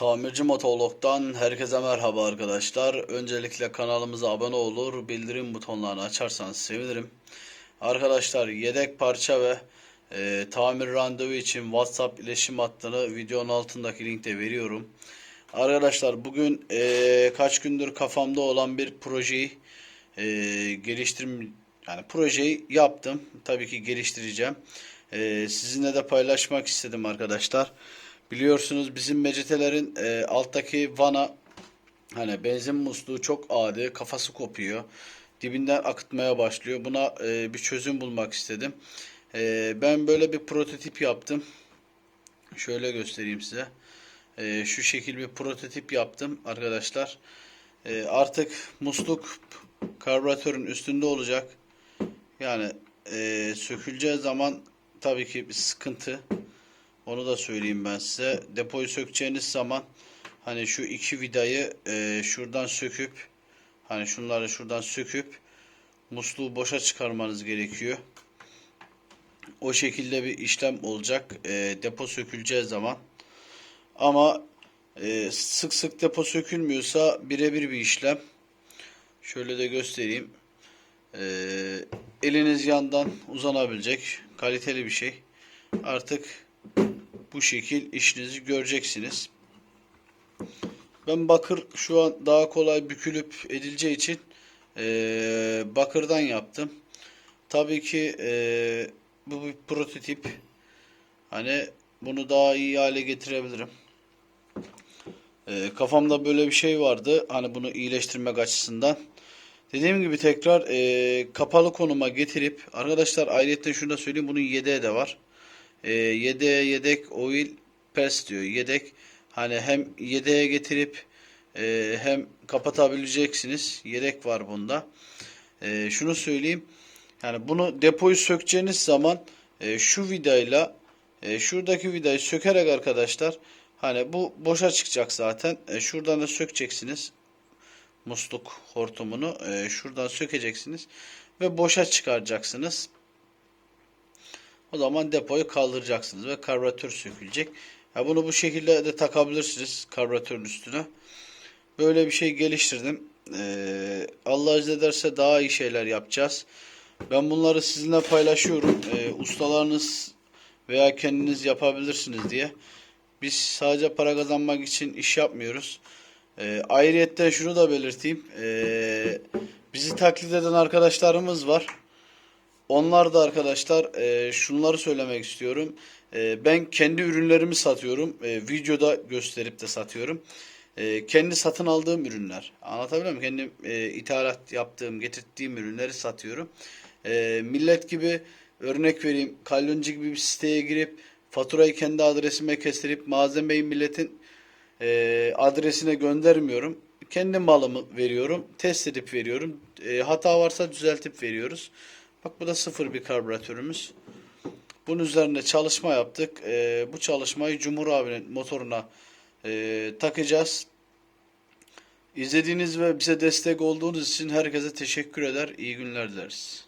Tamirci Motovlog'dan herkese merhaba arkadaşlar. Öncelikle kanalımıza abone olur, bildirim butonlarını açarsanız sevinirim. Arkadaşlar yedek parça ve e, tamir randevu için WhatsApp iletişim hattını videonun altındaki linkte veriyorum. Arkadaşlar bugün e, kaç gündür kafamda olan bir projeyi e, geliştirim yani projeyi yaptım. Tabii ki geliştireceğim. E, sizinle de paylaşmak istedim arkadaşlar. Biliyorsunuz bizim mecetelerin e, alttaki vana hani benzin musluğu çok adi, kafası kopuyor. Dibinden akıtmaya başlıyor. Buna e, bir çözüm bulmak istedim. E, ben böyle bir prototip yaptım. Şöyle göstereyim size. E, şu şekil bir prototip yaptım arkadaşlar. E, artık musluk karbüratörün üstünde olacak. Yani e, söküleceği zaman tabii ki bir sıkıntı. Onu da söyleyeyim ben size. Depoyu sökeceğiniz zaman hani şu iki vidayı e, şuradan söküp hani şunları şuradan söküp musluğu boşa çıkarmanız gerekiyor. O şekilde bir işlem olacak e, depo söküleceği zaman. Ama e, sık sık depo sökülmüyorsa birebir bir işlem. Şöyle de göstereyim. E, eliniz yandan uzanabilecek kaliteli bir şey. Artık bu şekil işinizi göreceksiniz. Ben bakır şu an daha kolay bükülüp edileceği için eee, bakırdan yaptım. Tabii ki eee, bu bir prototip. Hani bunu daha iyi hale getirebilirim. Eee, kafamda böyle bir şey vardı. Hani bunu iyileştirmek açısından. Dediğim gibi tekrar eee, kapalı konuma getirip arkadaşlar ayrıca şunu da söyleyeyim bunun yedeği de var. E, yedeğe yedek oil pers diyor. Yedek hani hem yedeğe getirip e, hem kapatabileceksiniz. Yedek var bunda. E, şunu söyleyeyim. Yani bunu depoyu sökeceğiniz zaman e, şu vidayla e, şuradaki vidayı sökerek arkadaşlar hani bu boşa çıkacak zaten. E, şuradan da sökeceksiniz musluk hortumunu e, şuradan sökeceksiniz ve boşa çıkaracaksınız. O zaman depoyu kaldıracaksınız ve karbüratör sökülecek. Ya bunu bu şekilde de takabilirsiniz karbüratörün üstüne. Böyle bir şey geliştirdim. Ee, Allah izin ederse daha iyi şeyler yapacağız. Ben bunları sizinle paylaşıyorum. Ee, ustalarınız veya kendiniz yapabilirsiniz diye. Biz sadece para kazanmak için iş yapmıyoruz. Ee, ayrıyetten şunu da belirteyim. Ee, bizi taklit eden arkadaşlarımız var. Onlar da arkadaşlar e, şunları söylemek istiyorum. E, ben kendi ürünlerimi satıyorum. E, videoda gösterip de satıyorum. E, kendi satın aldığım ürünler. Anlatabiliyor muyum? Kendim e, ithalat yaptığım, getirdiğim ürünleri satıyorum. E, millet gibi örnek vereyim. Kalyoncu gibi bir siteye girip faturayı kendi adresime kestirip malzemeyi milletin e, adresine göndermiyorum. Kendi malımı veriyorum. Test edip veriyorum. E, hata varsa düzeltip veriyoruz. Bak bu da sıfır bir karbüratörümüz. Bunun üzerinde çalışma yaptık. Ee, bu çalışmayı Cumhur abinin motoruna e, takacağız. İzlediğiniz ve bize destek olduğunuz için herkese teşekkür eder. İyi günler dileriz.